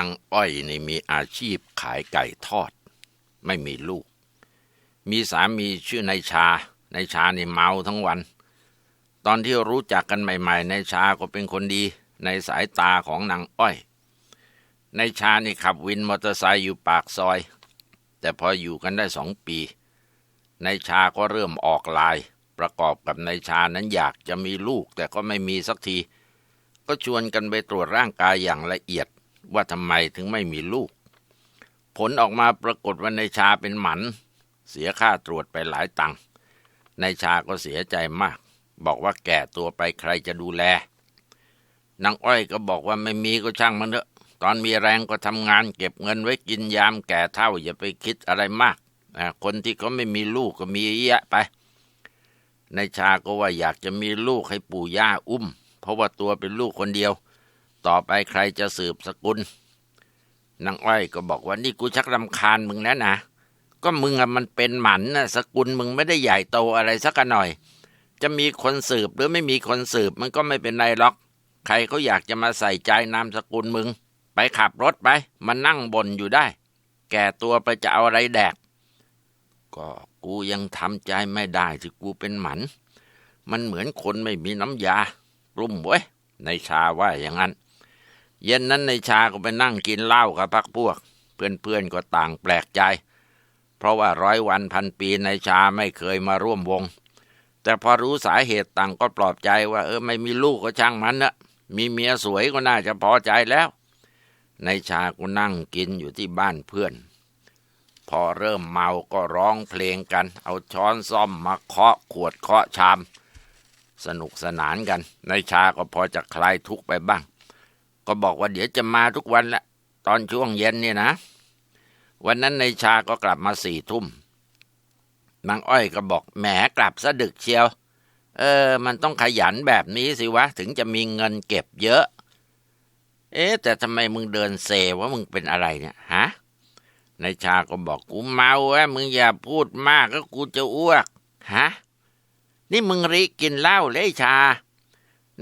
นางอ้อยนี่มีอาชีพขายไก่ทอด ไม่มีลูก มีสามีชื่อนายชานายชานี่เมาทั้งวัน ตอนที่รู้จักกันใหม่ๆนายชาก็เป็นคนดี ในสายตาของนางอ้อยนายชานี่ขับวินมอเตอร์ไซค์อยู่ปากซอย แต่พออยู่กันได้สองปีนายชาก็เริ่มออกลาย ประกอบกับนายชานั้นอยากจะมีลูกแต่ก็ไม่มีสักที ก็ชวนกันไปตรวจร่างกายอย่างละเอียด ว่าทำไมถึงไม่มีลูก ผลออกมาปรากฏว่านายชาเป็นหมัน เสียค่าตรวจไปหลายตังค์นายชาก็เสียใจมาก บอกว่าแก่ตัวไปใครจะดูแลนางอ้อยก็บอกว่าไม่มีก็ช่างมันเถอะ ตอนมีแรงก็ทำงานเก็บเงินไว้กินยามแก่เท่า อย่าไปคิดอะไรมากนะคนที่เขาไม่มีลูกก็มีเยอะไปนายชาก็ว่าอยากจะมีลูกให้ปู่ย่าอุ้ม เพราะว่าตัวเป็นลูกคนเดียว ต่อไปใครจะสืบสกุลนางอ้อยก็บอกว่านี่กูชักรำคาญมึงแล้วนะก็มึงอะมันเป็นหมันนะสกุลมึงไม่ได้ใหญ่โตอะไรสักหน่อย จะมีคนสืบหรือไม่มีคนสืบมันก็ไม่เป็นไรหรอก ใครเขาอยากจะมาใส่ใจนามสกุลมึง ไปขับรถไปมานั่งบ่นอยู่ได้ แก่ตัวไปจะเอาอะไรแดก ก็กูยังทำใจไม่ได้ที่กูเป็นหมัน มันเหมือนคนไม่มีน้ำยารุ่มเว้ยในชาว่าอย่างนั้น เย็นนั้นในชาก็ไปนั่งกินเหล้ากับพักพวก เพื่อนๆก็ต่างแปลกใจ เพราะว่าร้อยวันพันปีในชาไม่เคยมาร่วมวง แต่พอรู้สาเหตุต่างก็ปลอบใจว่าเออไม่มีลูกก็ช่างมันนะมีเมียสวยก็น่าจะพอใจแล้ว ในชาก็นั่งกินอยู่ที่บ้านเพื่อน พอเริ่มเมาก็ร้องเพลงกัน เอาช้อนซ่อมมาเคาะขวดเคาะชาม สนุกสนานกัน ในชาก็พอจะคลายทุกข์ไปบ้าง ก็บอกว่าเดี๋ยวจะมาทุกวันแหละตอนช่วงเย็นเนี่ยนะ วันนั้นในชาก็กลับมาสี่ทุ่มนางอ้อยก็บอกแหมกลับซะดึกเชียว เออ มันต้องขยันแบบนี้สิวะ ถึงจะมีเงินเก็บเยอะ เอ๊ะ แต่ทำไมมึงเดินเซว่ามึงเป็นอะไรเนี่ยฮะนายชาก็บอกกูเมาแวะมึงอย่าพูดมากก็กูจะอ้วกฮะนี่มึงริกินเหล้าเลยชา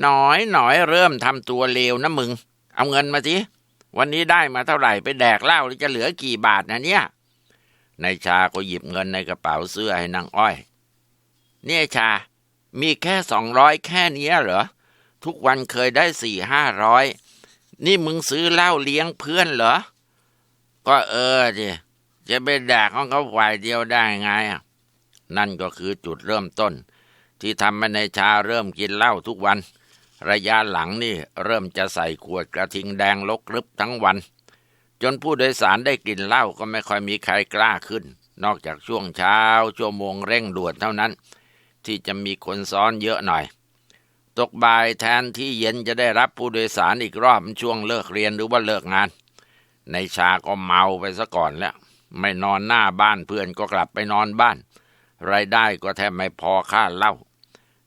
หน่อยหน่อยเริ่มทำตัวเลวนะมึง เอาเงินมาสิ วันนี้ได้มาเท่าไหร่ไปแดกเหล้าจะเหลือกี่บาทนะเนี่ยนายชาก็หยิบเงินในกระเป๋าเสื้อให้นางอ้อย เนี่ยชา มีแค่สองร้อยแค่นี้เหรอ ทุกวันเคยได้สี่ห้าร้อย นี่มึงซื้อเหล้าเลี้ยงเพื่อนเหรอ ก็เออดิจะไปแดกของเขาฝ่ายเดียวได้ไงอะ นั่นก็คือจุดเริ่มต้น ที่ทำให้นายชาเริ่มกินเหล้าทุกวัน ระยะหลังนี่เริ่มจะใส่ขวดกระทิงแดงลกรึบทั้งวัน จนผู้โดยสารได้กลิ่นเหล้าก็ไม่ค่อยมีใครกล้าขึ้น นอกจากช่วงเช้าชั่วโมงเร่งด่วนเท่านั้น ที่จะมีคนซ้อนเยอะหน่อย ตกบ่ายแทนที่เย็นจะได้รับผู้โดยสารอีกรอบช่วงเลิกเรียนหรือว่าเลิกงาน ในชาก็เมาไปซะก่อนแล้ว ไม่นอนหน้าบ้านเพื่อนก็กลับไปนอนบ้านรายได้ก็แทบไม่พอค่าเหล้า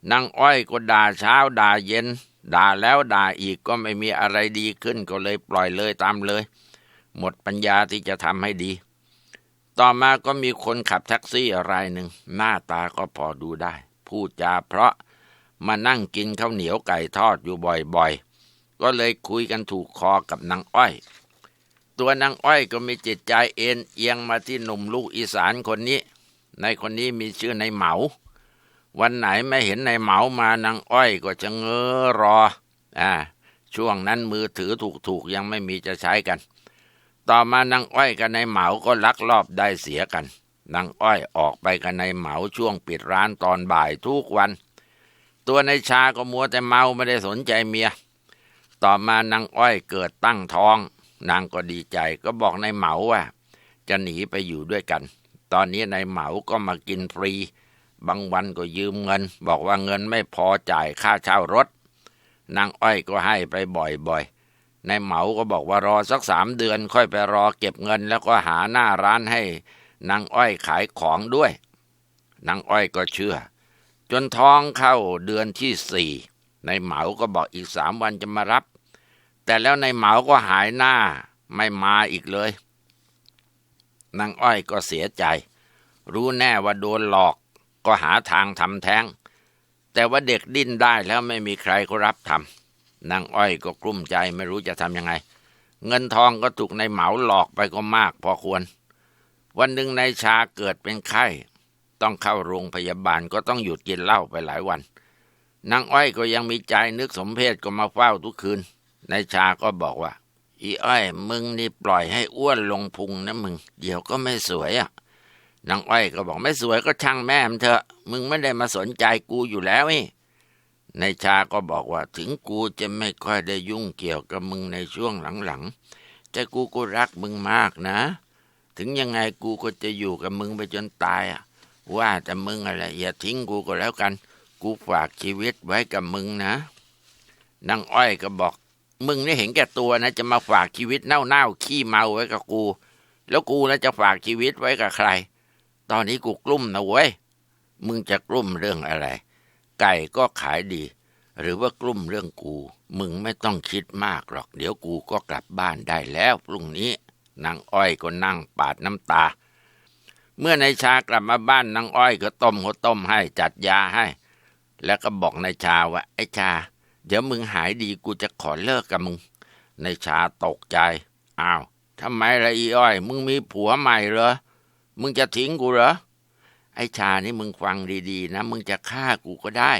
นางอ้อยก็ด่าเช้าด่าเย็น ด่าแล้วด่าอีกก็ไม่มีอะไรดีขึ้นก็เลยปล่อยเลยตามเลย หมดปัญญาที่จะทำให้ดี ต่อมาก็มีคนขับแท็กซี่อะไรหนึ่ง หน้าตาก็พอดูได้ พูดจาเพราะมานั่งกินข้าวเหนียวไก่ทอดอยู่บ่อยๆ ก็เลยคุยกันถูกคอกับนางอ้อย ตัวนางอ้อยก็มีจิตใจเอ็นเอียงมาที่หนุ่มลูกอีสานคนนี้ ในคนนี้มีชื่อในเหมา วันไหนไม่เห็นในเหมามานางอ้อยก็จะเงอรอ อ่า ช่วงนั้นมือถือถูกๆยังไม่มีจะใช้กัน ต่อมานางอ้อยกับนายเหมาก็ลักลอบได้เสียกันนางอ้อยออกไปกับนายเหมาช่วงปิดร้านตอนบ่ายทุกวัน ตัวนายชาก็มัวแต่เมาไม่ได้สนใจเมีย ต่อมานางอ้อยเกิดตั้งท้อง นางก็ดีใจก็บอกนายเหมาว่า จะหนีไปอยู่ด้วยกัน ตอนนี้นายเหมาก็มากินฟรี บางวันก็ยืมเงิน บอกว่าเงินไม่พอจ่ายค่าเช่ารถ นางอ้อยก็ให้ไปบ่อยๆ นายเหมาก็บอกว่ารอสักสามเดือน ค่อยไปรอเก็บเงิน แล้วก็หาหน้าร้านให้นางอ้อยขายของด้วย นางอ้อยก็เชื่อ จนท้องเข้าเดือนที่สี่นายเหมาก็บอกอีกสามวันจะมารับ แต่แล้วนายเหมาก็หายหน้าไม่มาอีกเลย นางอ้อยก็เสียใจ รู้แน่ว่าโดนหลอก ก็หาทางทำแท้ง แต่ว่าเด็กดิ้นได้แล้วไม่มีใครเขารับทำนางอ้อยก็กลุ้มใจไม่รู้จะทำยังไง เงินทองก็ถูกในเหมาหลอกไปก็มากพอควร วันหนึ่งนายชาเกิดเป็นไข้ ต้องเข้าโรงพยาบาลก็ต้องหยุดกินเหล้าไปหลายวันนางอ้อยก็ยังมีใจนึกสมเพศก็มาเฝ้าทุกคืนนายชาก็บอกว่า อีอ้อย มึงนี่ปล่อยให้อ้วนลงพุงนะมึง เดี๋ยวก็ไม่สวยอะ่ะ นางอ้อยก็บอกไม่สวยก็ช่างแม่มเถอะมึงไม่ได้มาสนใจกูอยู่แล้วนี่นายชาก็บอกว่าถึงกูจะไม่ค่อยได้ยุ่งเกี่ยวกับมึงในช่วงหลังๆแต่กูก็รักมึงมากนะ ถึงยังไงกูก็จะอยู่กับมึงไปจนตายอะ ว่าแต่มึงอะไรอย่าทิ้งกูก็แล้วกัน กูฝากชีวิตไว้กับมึงนะนางอ้อยก็บอก มึงนี่เห็นแก่ตัวนะ จะมาฝากชีวิตเน่าๆขี้เมาไว้กับกู แล้วกูนะจะฝากชีวิตไว้กับใคร ตอนนี้กูกลุ้มนะเว้ย มึงจะกลุ้มเรื่องอะไร ไก่ก็ขายดี หรือว่ากลุ้มเรื่องกู มึงไม่ต้องคิดมากหรอก เดี๋ยวกูก็กลับบ้านได้แล้วพรุ่งนี้ นางอ้อยก็นั่งปาดน้ำตา เมื่อนายชากลับมาบ้านนางอ้อยก็ต้มข้าวต้มให้จัดยาให้ แล้วก็บอกนายชาว่าไอ้ชา เดี๋ยวมึงหายดีกูจะขอเลิกกับมึงนายชาตกใจ อ้าวทำไมละอีอ้อย มึงมีผัวใหม่เหรอ มึงจะทิ้งกูเหรอ ไอ้ชานี่มึงฟังดีๆ นะ มึงจะฆ่ากูก็ได้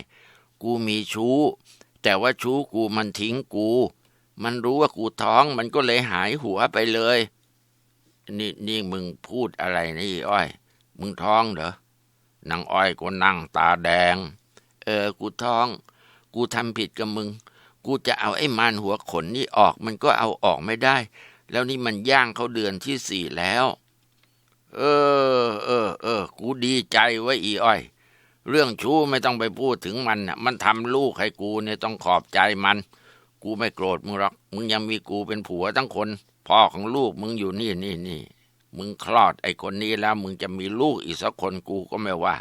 กูมีชู้ แต่ว่าชู้กูมันทิ้งกู มันรู้ว่ากูท้องมันก็เลยหายหัวไปเลย นี่นี่มึงพูดอะไรนะอีอ้อย มึงท้องเหรอนางอ้อยก็นั่งตาแดง เออ กูท้อง กูทำผิดกับมึง กูจะเอาไอ้มานหัวขนนี่ออก มันก็เอาออกไม่ได้ แล้วนี่มันย่างเขาเดือนที่สี่แล้ว เออ เออ เออ กูดีใจไว้อีอ้อย เรื่องชู้ไม่ต้องไปพูดถึงมันน่ะ มันทำลูกให้กูเนี่ยต้องขอบใจมัน กูไม่โกรธมึงหรอก มึงยังมีกูเป็นผัวทั้งคน พ่อของลูกมึงอยู่นี่นี่นี่ มึงคลอดไอ้คนนี้แล้ว มึงจะมีลูกอีกสักคนกูก็ไม่ว่า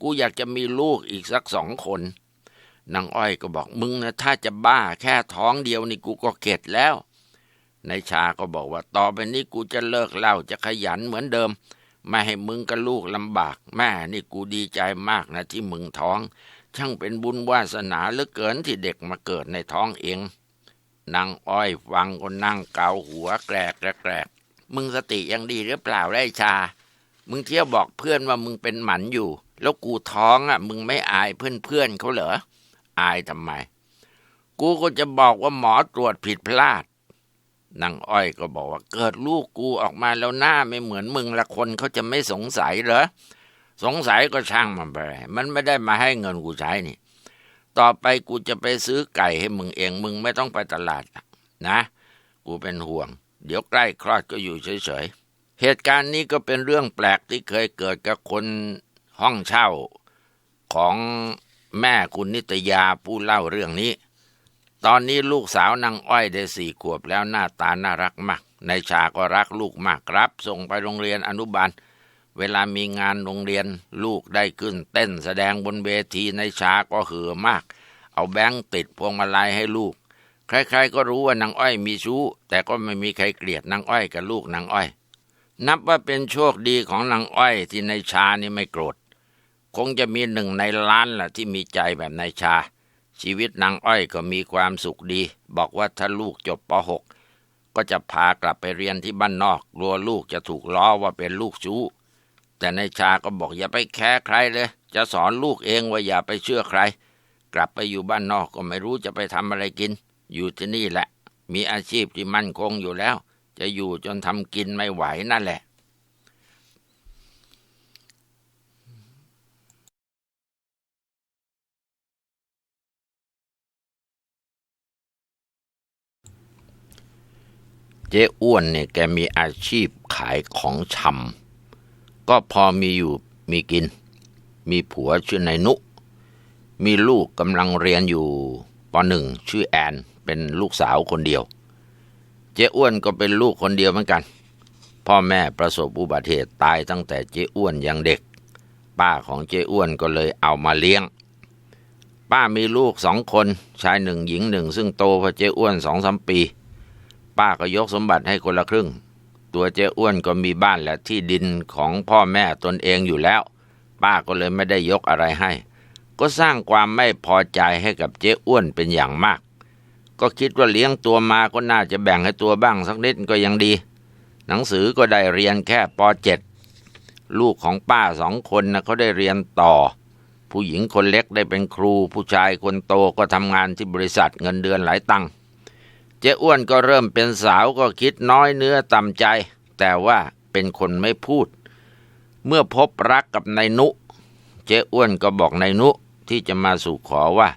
กูอยากจะมีลูกอีกสักสองคนนางอ้อยก็บอกมึงนะถ้าจะบ้าแค่ท้องเดียวนี่กูก็เข็ดแล้ว นายชาก็บอกว่าต่อไปนี้กูจะเลิกเหล้าจะขยันเหมือนเดิม ไม่ให้มึงกับลูกลำบาก แม่นี่กูดีใจมากนะที่มึงท้อง ช่างเป็นบุญวาสนาเหลือเกินที่เด็กมาเกิดในท้องเองนางอ้อยฟังก็นั่งเกาหัวแกรกแกรกมึงสติยังดีหรือเปล่าไรชา มึงเที่ยวบอกเพื่อนว่ามึงเป็นหมันอยู่ แล้วกูท้องอะ มึงไม่อายเพื่อนเพื่อนเขาเหรออายทำไม กูก็จะบอกว่าหมอตรวจผิดพลาด นางอ้อยก็บอกว่าเกิดลูกกูออกมาแล้วหน้าไม่เหมือนมึงละคนเขาจะไม่สงสัยเหรอ สงสัยก็ช่างมันไป มันไม่ได้มาให้เงินกูใช้นี่ ต่อไปกูจะไปซื้อไก่ให้มึงเอง มึงไม่ต้องไปตลาดนะ กูเป็นห่วง เดี๋ยวใกล้คลอดก็อยู่เฉยๆ เหตุการณ์นี้ก็เป็นเรื่องแปลกที่เคยเกิดกับคนห้องเช่าของแม่คุณนิตยาผู้เล่าเรื่องนี้ ตอนนี้ลูกสาวนางอ้อยได้สี่ขวบแล้วหน้าตาน่ารักมาก ในชาก็รักลูกมากครับ ส่งไปโรงเรียนอนุบาล เวลามีงานโรงเรียนลูกได้ขึ้น เต้นแสดงบนเวทีในชาก็เหือมาก เอาแบงค์ติดพวงมาลัยให้ลูก ใครๆก็รู้ว่านางอ้อยมีชู้ แต่ก็ไม่มีใครเกลียดนางอ้อยกับลูกนางอ้อย นับว่าเป็นโชคดีของนางอ้อยที่ในชานี่ไม่โกรธ คงจะมีหนึ่งในล้านล่ะที่มีใจแบบในชา ชีวิตนางอ้อยก็มีความสุขดี บอกว่าถ้าลูกจบป .6 ก็จะพากลับไปเรียนที่บ้านนอก กลัวลูกจะถูกล้อว่าเป็นลูกชู้ แต่นายชาก็บอกอย่าไปแคร์ใครเลย จะสอนลูกเองว่าอย่าไปเชื่อใคร กลับไปอยู่บ้านนอกก็ไม่รู้จะไปทำอะไรกิน อยู่ที่นี่แหละ มีอาชีพที่มั่นคงอยู่แล้ว จะอยู่จนทำกินไม่ไหวนั่นแหละ เจ๊อ้วนเนี่ยแกมีอาชีพขายของชำก็พอมีอยู่มีกิน มีผัวชื่อนายนุ มีลูกกำลังเรียนอยู่ปหนึ่งชื่อแอนเป็นลูกสาวคนเดียว เจ๊อ้วนก็เป็นลูกคนเดียวเหมือนกัน พ่อแม่ประสบอุบัติเหตุตายตั้งแต่เจ๊อ้วนยังเด็ก ป้าของเจ๊อ้วนก็เลยเอามาเลี้ยง ป้ามีลูกสองคนชายหนึ่งหญิงหนึ่งซึ่งโตกว่าเจ๊อ้วนสองสามปี ป้าก็ยกสมบัติให้คนละครึ่ง ตัวเจ๊อ้วนก็มีบ้านและที่ดินของพ่อแม่ตนเองอยู่แล้ว ป้าก็เลยไม่ได้ยกอะไรให้ ก็สร้างความไม่พอใจให้กับเจ๊อ้วนเป็นอย่างมาก ก็คิดว่าเลี้ยงตัวมาก็น่าจะแบ่งให้ตัวบ้างสักนิดก็ยังดี หนังสือก็ได้เรียนแค่ป .7 ลูกของป้าสองคนนะเขาได้เรียนต่อผู้หญิงคนเล็กได้เป็นครู ผู้ชายคนโตก็ทำงานที่บริษัทเงินเดือนหลายตังค์ เจ้อ้วนก็เริ่มเป็นสาวก็คิดน้อยเนื้อต่ำใจ แต่ว่าเป็นคนไม่พูด เมื่อพบรักกับนายนุ เจ้อ้วนก็บอกนายนุที่จะมาสู่ขอว่า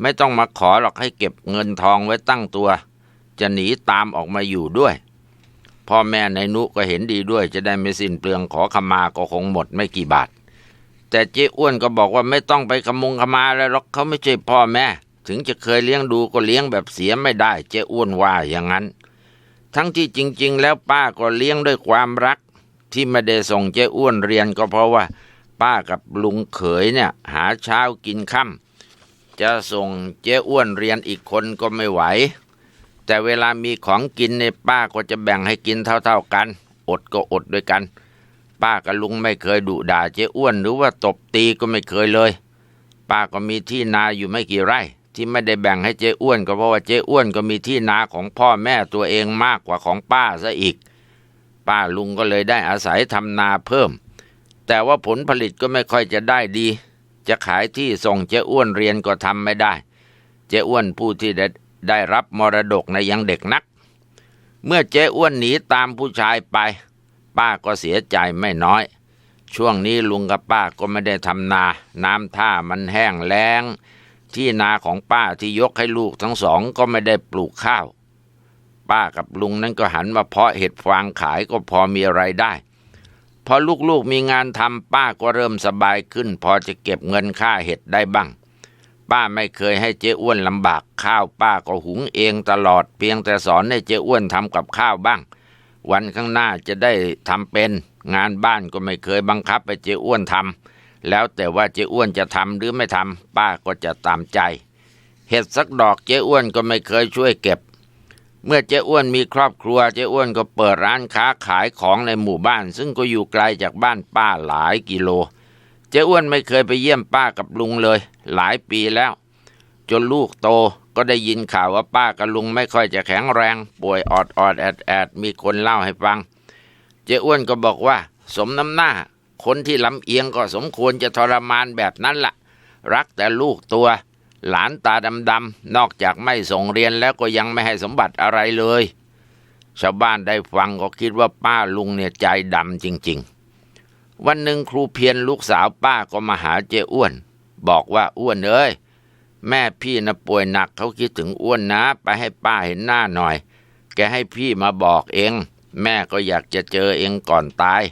ไม่ต้องมาขอหรอกให้เก็บเงินทองไว้ตั้งตัว จะหนีตามออกมาอยู่ด้วยพ่อแม่นายนุก็เห็นดีด้วย จะได้ไม่สิ้นเปลืองขอขมาก็คงหมดไม่กี่บาท แต่เจ้อ้วนก็บอกว่าไม่ต้องไปขมุงขมาแล้วหรอกเขาไม่ใช่พ่อแม่ ถึงจะเคยเลี้ยงดูก็เลี้ยงแบบเสียไม่ได้ เจ้อ้วนว่าอย่างนั้น ทั้งที่จริง ๆ แล้วป้าก็เลี้ยงด้วยความรัก ที่ไม่ได้ส่งเจ้อ้วนเรียนก็เพราะว่า ป้ากับลุงเขยเนี่ย หาเช้ากินค่ำจะส่งเจ้อ้วนเรียนอีกคนก็ไม่ไหว แต่เวลามีของกินในป้าก็จะแบ่งให้กินเท่า ๆกัน อดก็อดด้วยกัน ป้ากับลุงไม่เคยดุด่าเจ้อ้วนหรือว่าตบตีก็ไม่เคยเลยป้าก็มีที่นาอยู่ไม่กี่ไร่ ที่ไม่ได้แบ่งให้เจ้อ้วนก็เพราะว่าเจ้อ้วนก็มีที่นาของพ่อแม่ตัวเองมากกว่าของป้าซะอีก ป้าลุงก็เลยได้อาศัยทำนาเพิ่ม แต่ว่าผลผลิตก็ไม่ค่อยจะได้ดี จะขายที่ส่งเจ้อ้วนเรียนก็ทำไม่ได้ เจ้อ้วนผู้ที่ได้ได้รับมรดกในยังเด็กนัก เมื่อเจ้อ้วนหนีตามผู้ชายไป ป้าก็เสียใจไม่น้อย ช่วงนี้ลุงกับป้าก็ไม่ได้ทำนา น้ำท่ามันแห้งแล้ง ที่นาของป้าที่ยกให้ลูกทั้งสองก็ไม่ได้ปลูกข้าว ป้ากับลุงนั้นก็หันมาเพาะเห็ดฟางขายก็พอมีอะไรได้ พอลูกๆมีงานทำป้าก็เริ่มสบายขึ้น พอจะเก็บเงินค่าเห็ดได้บ้าง ป้าไม่เคยให้เจ้อ้วนลำบากข้าวป้าก็หุงเองตลอดเพียงแต่สอนให้เจ้อ้วนทำกับข้าวบ้าง วันข้างหน้าจะได้ทำเป็น งานบ้านก็ไม่เคยบังคับให้เจ้อ้วนทำ แล้วแต่ว่าเจ้อ้วนจะทำหรือไม่ทำป้าก็จะตามใจ เห็ดสักดอกเจ้อ้วนก็ไม่เคยช่วยเก็บ เมื่อเจ้อ้วนมีครอบครัวเจ้อ้วนก็เปิดร้านค้าขายของในหมู่บ้าน ซึ่งก็อยู่ไกลจากบ้านป้าหลายกิโล เจ้อ้วนไม่เคยไปเยี่ยมป้ากับลุงเลย หลายปีแล้ว จนลูกโตก็ได้ยินข่าวว่าป้ากับลุงไม่ค่อยจะแข็งแรง ป่วยออดออดแอดแอดมีคนเล่าให้ฟัง เจ้อ้วนก็บอกว่า สมน้ำหน้า คนที่ลำเอียงก็สมควรจะทรมานแบบนั้นละ่ะ รักแต่ลูกตัว หลานตาดำๆนอกจากไม่ส่งเรียนแล้วก็ยังไม่ให้สมบัติอะไรเลย ชาวบ้านได้ฟังก็คิดว่าป้าลุงเนี่ยใจดำจริง ๆ วันหนึ่งครูเพียรลูกสาวป้าก็มาหาเจ้อ้วน บอกว่าอ้วนเอ้ยแม่พี่นะป่วยหนักเขาคิดถึงอ้วนนะ ไปให้ป้าเห็นหน้าหน่อย แกให้พี่มาบอกเอง แม่ก็อยากจะเจอเองก่อนตาย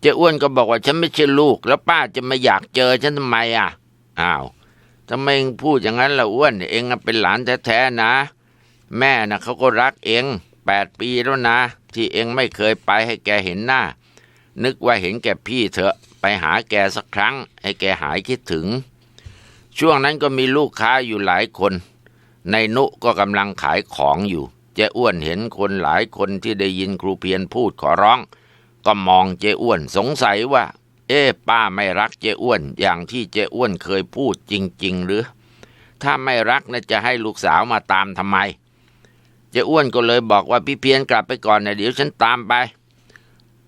เจ้อ้วนก็บอกว่าฉันไม่ใช่ลูก แล้วป้าจะไม่อยากเจอฉันทำไมอะอ้าวทำไมเองพูดอย่างนั้นล่ะอ้วน เองเป็นหลานแท้ๆนะ แม่น่ะเขาก็รักเองแปดปีแล้วนะ ที่เองไม่เคยไปให้แกเห็นหน้า นึกว่าเห็นแกพี่เถอะไปหาแกสักครั้ง ให้แกหายคิดถึง ช่วงนั้นก็มีลูกค้าอยู่หลายคน ในนุก็กำลังขายของอยู่เจ้อ้วนเห็นคนหลายคนที่ได้ยินครูเพียรพูดขอร้อง ก็มองเจ้อ้วนสงสัยว่า เอ๊ป้าไม่รักเจ้อ้วน อย่างที่เจ้อ้วนเคยพูดจริง ๆ หรือ ถ้าไม่รักนะจะให้ลูกสาวมาตามทำไม เจ้อ้วนก็เลยบอกว่าพี่เพียรกลับไปก่อนนะเดี๋ยวฉันตามไป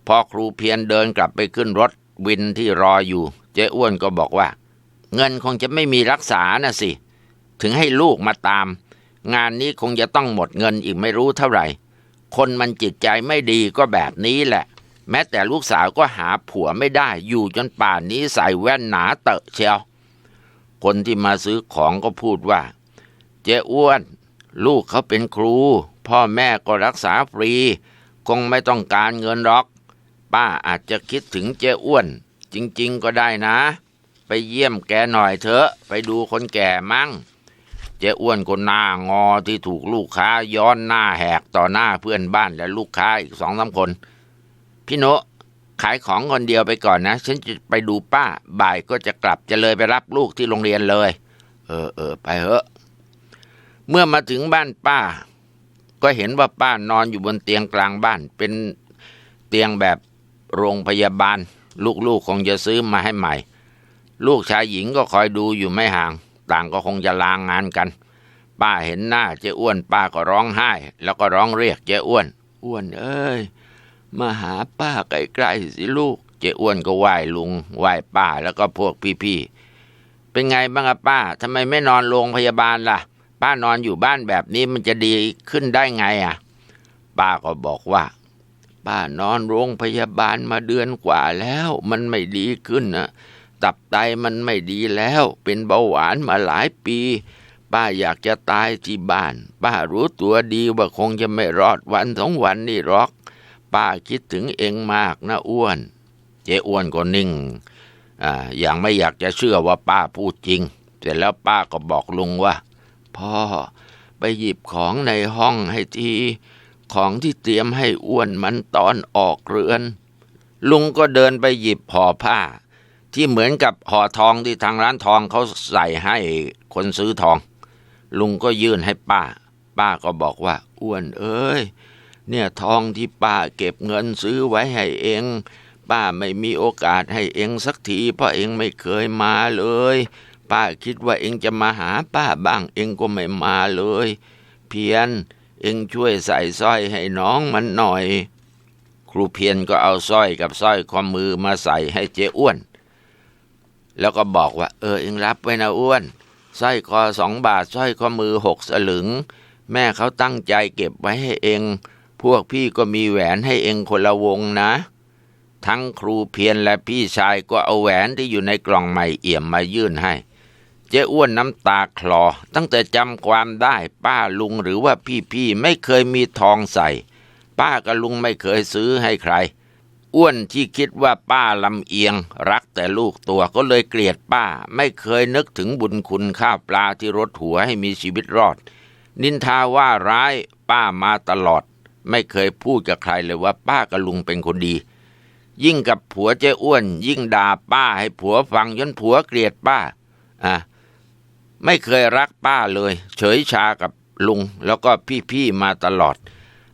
พอครูเพียรเดินกลับไปขึ้นรถวินที่รออยู่ เจ้อ้วนก็บอกว่า เงินคงจะไม่มีรักษานะสิ ถึงให้ลูกมาตาม งานนี้คงจะต้องหมดเงินอีกไม่รู้เท่าไหร่ คนมันจิตใจไม่ดีก็แบบนี้แหละ แม้แต่ลูกสาวก็หาผัวไม่ได้ อยู่จนป่านนี้ใส่แว่นหนาเตอะเชียว คนที่มาซื้อของก็พูดว่า เจ้อ้วน ลูกเขาเป็นครู พ่อแม่ก็รักษาฟรี คงไม่ต้องการเงินหรอก ป้าอาจจะคิดถึงเจ้อ้วน จริง ๆ ก็ได้นะ ไปเยี่ยมแกหน่อยเถอะ ไปดูคนแก่มั่ง เจ้อ้วนคนหน้างอที่ถูกลูกค้าย้อนหน้าแหกต่อหน้าเพื่อนบ้านและลูกค้าอีกสองสามคน พี่โนขายของคนเดียวไปก่อนนะ ฉันจะไปดูป้า บ่ายก็จะกลับจะเลยไปรับลูกที่โรงเรียนเลย เออเออไปเถอะ เมื่อมาถึงบ้านป้า ก็เห็นว่าป้านอนอยู่บนเตียงกลางบ้าน เป็นเตียงแบบโรงพยาบาล ลูกๆคงจะซื้อมาให้ใหม่ ลูกชายหญิงก็คอยดูอยู่ไม่ห่าง ต่างก็คงจะลางงานกัน ป้าเห็นหน้าเจ้อ้วน ป้าก็ร้องไห้ แล้วก็ร้องเรียกเจ้อ้วน อ้วนเอ้ย มาหาป้าใกล้ๆสิลูก เจ้อ้วนก็ไหว้ลุงไหว้ป้าแล้วก็พวกพี่ๆเป็นไงบ้างอะป้าทำไมไม่นอนโรงพยาบาลล่ะ ป้านอนอยู่บ้านแบบนี้มันจะดีขึ้นได้ไงอะป้าก็บอกว่า ป้านอนโรงพยาบาลมาเดือนกว่าแล้ว มันไม่ดีขึ้นนะตับไตมันไม่ดีแล้ว เป็นเบาหวานมาหลายปี ป้าอยากจะตายที่บ้าน ป้ารู้ตัวดีว่าคงจะไม่รอดวันสองวันนี่หรอก ป้าคิดถึงเองมากนะอ้วน เจ๊อ้วนก็นิ่งอ่าอย่างไม่อยากจะเชื่อว่าป้าพูดจริง เสร็จแล้วป้าก็บอกลุงว่า พ่อไปหยิบของในห้องให้ทีของที่เตรียมให้อ้วนมันตอนออกเรือน ลุงก็เดินไปหยิบห่อผ้า ที่เหมือนกับห่อทองที่ทางร้านทองเขาใส่ให้คนซื้อทอง ลุงก็ยื่นให้ป้า ป้าก็บอกว่า อ้วนเอ้ย เนี่ยทองที่ป้าเก็บเงินซื้อไว้ให้เอง ป้าไม่มีโอกาสให้เองสักที เพราะเองไม่เคยมาเลย ป้าคิดว่าเองจะมาหาป้าบ้างเองก็ไม่มาเลย เพียน เองช่วยใส่สร้อยให้น้องมันหน่อย ครูเพียนก็เอาสร้อยกับสร้อยข้อมือมาใส่ให้เจ้อ้วน แล้วก็บอกว่า เออเองรับไว้นะอ้วนสร้อยคอสองบาทสร้อยข้อมือหกสลึง แม่เขาตั้งใจเก็บไว้ให้เอง พวกพี่ก็มีแหวนให้เองคนละวงนะ ทั้งครูเพียนและพี่ชายก็เอาแหวนที่อยู่ในกล่องใหม่เอี่ยมมายื่นให้ เจ้อ้วนน้ำตาคลอ ตั้งแต่จำความได้ป้าลุงหรือว่าพี่ๆไม่เคยมีทองใส่ ป้ากับลุงไม่เคยซื้อให้ใคร อ้วนที่คิดว่าป้าลำเอียง รักแต่ลูกตัวก็เลยเกลียดป้า ไม่เคยนึกถึงบุญคุณข้าวปลาที่รดหัวให้มีชีวิตรอด นินทาว่าร้ายป้ามาตลอด ไม่เคยพูดกับใครเลยว่าป้ากับลุงเป็นคนดี ยิ่งกับผัวเจ้อ้วน ยิ่งด่าป้าให้ผัวฟังจนผัวเกลียดป้าอะไม่เคยรักป้าเลย เฉยชากับลุงแล้วก็พี่ๆมาตลอด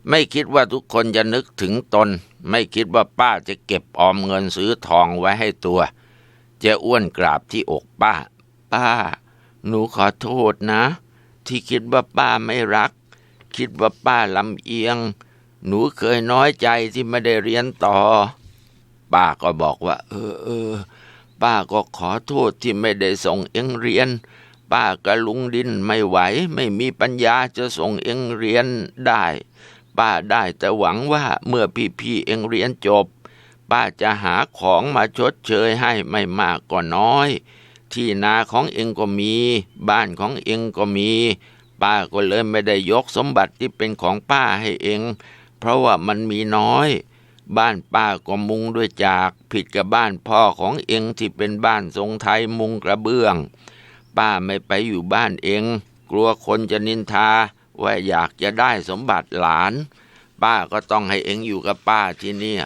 ไม่คิดว่าทุกคนจะนึกถึงตน ไม่คิดว่าป้าจะเก็บออมเงินซื้อทองไว้ให้ตัว เจ้อ้วนกราบที่อกป้า ป้า หนูขอโทษนะ ที่คิดว่าป้าไม่รัก คิดว่าป้าลำเอียง หนูเคยน้อยใจที่ไม่ได้เรียนต่อ ป้าก็บอกว่า เออเออป้าก็ขอโทษที่ไม่ได้ส่งเอ็งเรียน ป้ากับลุงดินไม่ไหว ไม่มีปัญญาจะส่งเอ็งเรียนได้ ป้าได้แต่หวังว่าเมื่อพี่ๆเอ็งเรียนจบ ป้าจะหาของมาชดเชยให้ไม่มากก็น้อย ที่นาของเอ็งก็มี บ้านของเอ็งก็มี ป้าก็เลยไม่ได้ยกสมบัติที่เป็นของป้าให้เอง เพราะว่ามันมีน้อย บ้านป้าก็มุงด้วยจาก ผิดกับบ้านพ่อของเองที่เป็นบ้านทรงไทยมุงกระเบื้อง ป้าไม่ไปอยู่บ้านเอง กลัวคนจะนินทาว่าอยากจะได้สมบัติหลาน ป้าก็ต้องให้เองอยู่กับป้าที่นี่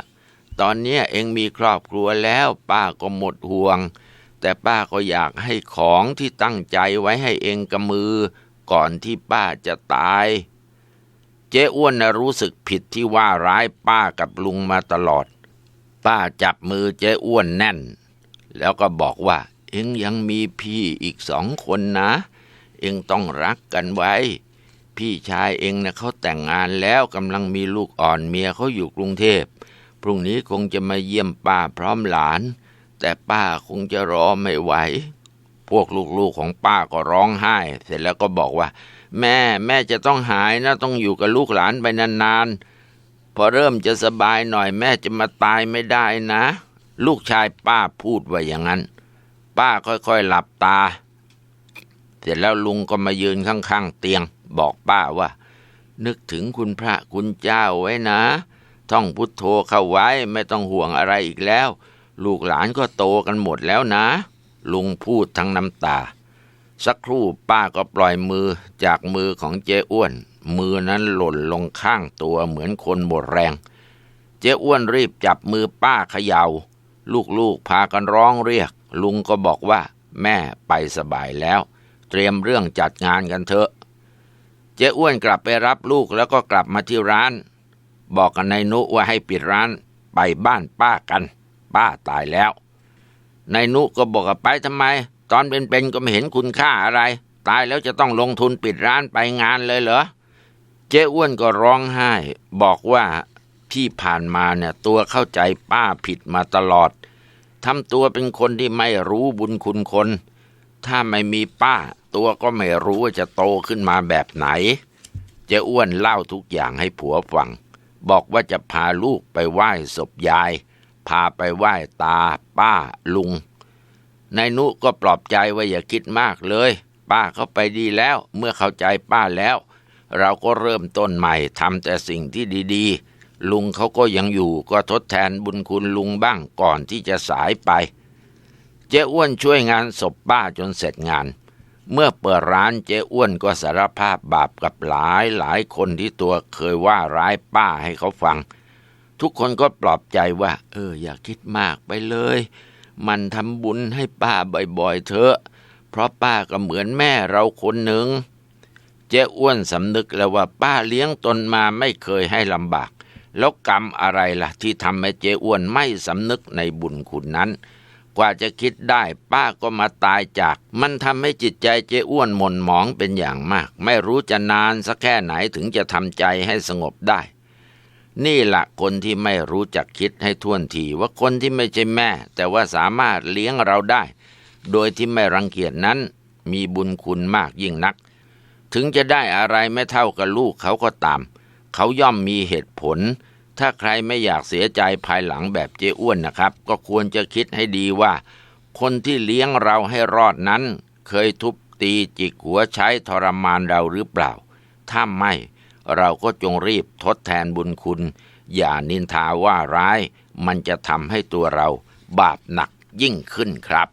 ตอนนี้เองมีครอบครัวแล้ว ป้าก็หมดห่วง แต่ป้าก็อยากให้ของที่ตั้งใจไว้ให้เองกับมือ ก่อนที่ป้าจะตาย เจ๊อ้วนนะรู้สึกผิดที่ว่าร้ายป้ากับลุงมาตลอด ป้าจับมือเจ๊อ้วนแน่น แล้วก็บอกว่า เอ็งยังมีพี่อีกสองคนนะ เอ็งต้องรักกันไว้ พี่ชายเอ็งนะเขาแต่งงานแล้วกำลังมีลูกอ่อนเมียเขาอยู่กรุงเทพพรุ่งนี้คงจะมาเยี่ยมป้าพร้อมหลาน แต่ป้าคงจะรอไม่ไหว พวกลูกๆของป้าก็ร้องไห้ เสร็จแล้วก็บอกว่า แม่แม่จะต้องหายนะต้องอยู่กับลูกหลานไปนานๆ พอเริ่มจะสบายหน่อยแม่จะมาตายไม่ได้นะ ลูกชายป้าพูดไว่าอย่างนั้น ป้าค่อยๆหลับตา เสร็จแล้วลุงก็มายืนข้างๆเตียง บอกป้าว่า นึกถึงคุณพระคุณเจ้าไว้นะ ท่องพุทโธเข้าไว้ไม่ต้องห่วงอะไรอีกแล้ว ลูกหลานก็โตกันหมดแล้วนะ ลุงพูดทั้งน้ำตา สักครู่ป้าก็ปล่อยมือจากมือของเจ้อ้วน มือนั้นหล่นลงข้างตัวเหมือนคนหมดแรง เจ้อ้วนรีบจับมือป้าเขยา่า ลูกๆพากันร้องเรียก ลุงก็บอกว่า แม่ไปสบายแล้ว เตรียมเรื่องจัดงานกันเถอะ เจ้อ้วนกลับไปรับลูกแล้วก็กลับมาที่ร้าน บอกกับนายนุว่าให้ปิดร้านไปบ้านป้ากัน ป้าตายแล้ว นายนุก็บอกไปทำไม ตอนเป็นๆก็ไม่เห็นคุณค่าอะไร ตายแล้วจะต้องลงทุนปิดร้านไปงานเลยเหรอ เจ๊อ้วนก็ร้องไห้ บอกว่าที่ผ่านมาเนี่ยตัวเข้าใจป้าผิดมาตลอดทำตัวเป็นคนที่ไม่รู้บุญคุณคน ถ้าไม่มีป้า ตัวก็ไม่รู้ว่าจะโตขึ้นมาแบบไหน เจ๊อ้วนเล่าทุกอย่างให้ผัวฟัง บอกว่าจะพาลูกไปไหว้ศพยาย พาไปไหว้ตา ป้าลุง นายนุก็ปลอบใจว่าอย่าคิดมากเลย ป้าเขาไปดีแล้ว เมื่อเข้าใจป้าแล้ว เราก็เริ่มต้นใหม่ทำแต่สิ่งที่ดีๆ ลุงเขาก็ยังอยู่ก็ทดแทนบุญคุณลุงบ้างก่อนที่จะสายไป เจ้อ้วนช่วยงานศพป้าจนเสร็จงานเมื่อเปิดร้านเจ้อ้วนก็สารภาพบาปกับหลายหลายคนที่ตัวเคยว่าร้ายป้าให้เขาฟัง ทุกคนก็ปลอบใจว่า เออ อย่าคิดมากไปเลย มันทำบุญให้ป้าบ่อยๆเถอะ เพราะป้าก็เหมือนแม่เราคนหนึ่ง เจ้อ้วนสำนึกแล้วว่าป้าเลี้ยงตนมาไม่เคยให้ลำบาก แล้วกรรมอะไรล่ะ ที่ทำให้เจ้อ้วนไม่สำนึกในบุญคุณนั้น กว่าจะคิดได้ป้าก็มาตายจาก มันทำให้จิตใจเจ้อ้วนหม่นหมองเป็นอย่างมาก ไม่รู้จะนานสักแค่ไหนถึงจะทำใจให้สงบได้ นี่แหละคนที่ไม่รู้จักคิดให้ท่วนทีว่าคนที่ไม่ใช่แม่ แต่ว่าสามารถเลี้ยงเราได้ โดยที่ไม่รังเกียจนั้น มีบุญคุณมากยิ่งนัก ถึงจะได้อะไรไม่เท่ากับลูกเขาก็ตาม เขาย่อมมีเหตุผล ถ้าใครไม่อยากเสียใจภายหลังแบบเจ้อ้วนนะครับ ก็ควรจะคิดให้ดีว่า คนที่เลี้ยงเราให้รอดนั้น เคยทุบตีจิกหัวใช้ทรมานเราหรือเปล่า ถ้าไม่ เราก็จงรีบทดแทนบุญคุณ อย่านินทาว่าร้าย มันจะทำให้ตัวเราบาปหนักยิ่งขึ้นครับ